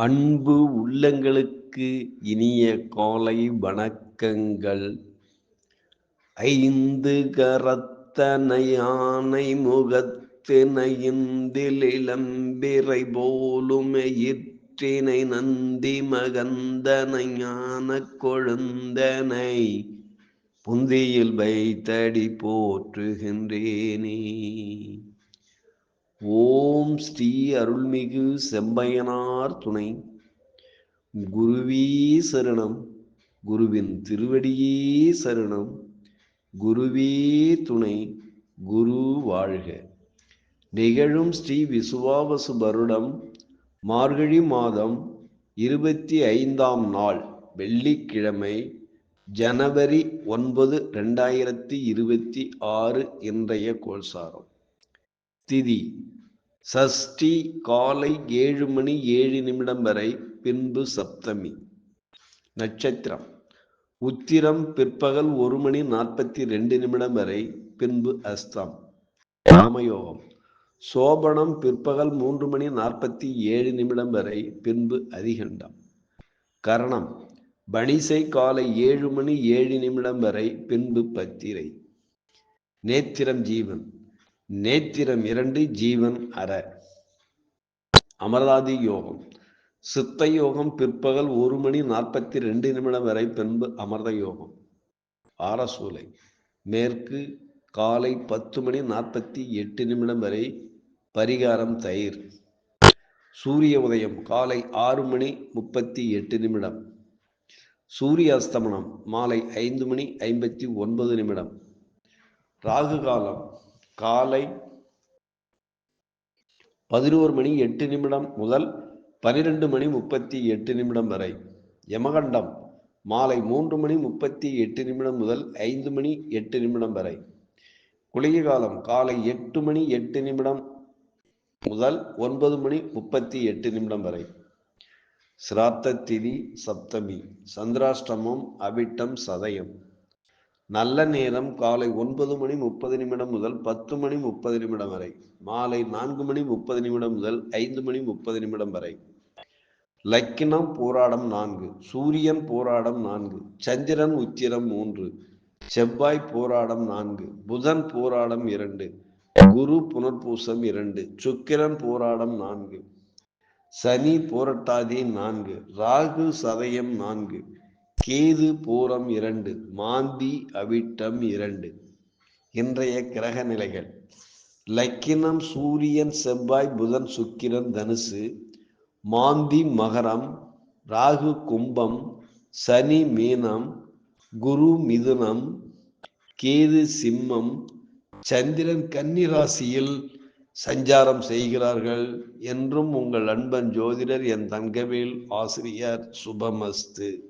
அன்பு உள்ளங்களுக்கு இனிய காலை வணக்கங்கள். ஐந்து கரத்தனை யானை முகத்தினைந்தில் இளம்பிறை போலும் நந்தி மகந்தனை ஞான கொழுந்தனை. புந்தியில் வைத்தடி போற்றுகின்றேனே. ஓம் ஸ்ரீ அருள்மிகு செம்பையனார் துணை. குருவீ சரணம் குருவின் திருவடியே சரணம் குருவே துணை குரு வாழ்க. நிகழும் ஸ்ரீ விசுவாவசு வருடம் மார்கழி மாதம் இருபத்தி ஐந்தாம் நாள் வெள்ளிக்கிழமை ஜனவரி ஒன்பது ரெண்டாயிரத்தி இருபத்தி ஆறு இன்றைய கோல்சாரம் திதி சஷ்டி காலை ஏழு மணி ஏழு நிமிடம் வரை பின்பு சப்தமி. நட்சத்திரம். உத்திரம் பிற்பகல் ஒரு மணி நாற்பத்தி ரெண்டு நிமிடம் வரை பின்பு அஸ்தம். ராமயோகம் சோபனம் பிற்பகல் மூன்று மணி நாற்பத்தி ஏழு நிமிடம் வரை பின்பு அதிகண்டம். கரணம். பணிசை காலை ஏழு மணி ஏழு நிமிடம் வரை பின்பு பத்திரை. நேத்திரம் ஜீவன். நேத்திரம் இரண்டு ஜீவன் அற. அமராதி யோகம். சித்த யோகம் பிற்பகல் ஒரு மணி நாற்பத்தி ரெண்டு நிமிடம் வரை பின்பு அமர்த யோகம். ஆரசூலை மேற்கு காலை பத்து மணி நாற்பத்தி எட்டு நிமிடம் வரை பரிகாரம் தயிர். சூரிய உதயம் காலை ஆறு மணி முப்பத்தி எட்டு நிமிடம். சூரிய அஸ்தமனம் மாலை ஐந்து மணி ஐம்பத்தி ஒன்பது நிமிடம். ராகு காலம் காலை பதினோரு மணி எட்டு நிமிடம் முதல் பனிரெண்டு மணி முப்பத்தி எட்டு நிமிடம் வரை. யமகண்டம் மாலை மூன்று மணி முப்பத்தி எட்டு நிமிடம் முதல் ஐந்து மணி எட்டு நிமிடம் வரை. குளிகை காலம் காலை எட்டு மணி எட்டு நிமிடம் முதல் ஒன்பது மணி முப்பத்தி எட்டு நிமிடம் வரை. சிராத்த திதி சப்தமி சந்திராஷ்டமம் அவிட்டம் சதயம். நல்ல நேரம் காலை ஒன்பது மணி முப்பது நிமிடம் முதல் பத்து மணி முப்பது நிமிடம் வரை. மாலை நான்கு மணி முப்பது நிமிடம் முதல் ஐந்து மணி முப்பது நிமிடம் வரை. லக்கினம் போராடம் நான்கு சூரியன் போராடம் நான்கு சந்திரன் உத்திரம் மூன்று செவ்வாய் போராடம் நான்கு புதன் போராடம் இரண்டு குரு புனர்பூசம் இரண்டு சுக்கிரன் போராடம் நான்கு சனி போரட்டாதி நான்கு ராகு சதயம் நான்கு கேது பூரம் இரண்டு மாந்தி அவிட்டம் இரண்டு. இன்றைய கிரக நிலைகள். லக்கினம் சூரியன் செவ்வாய் புதன் சுக்கிரன் தனுசு மாந்தி மகரம் ராகு கும்பம் சனி மீனம் குரு மிதுனம் கேது சிம்மம் சந்திரன் கன்னி ராசியில் சஞ்சாரம் செய்கிறார்கள் என்றும் உங்கள் அன்பன் ஜோதிடர் என் தங்கவேல் ஆசிரியர் சுபமஸ்து.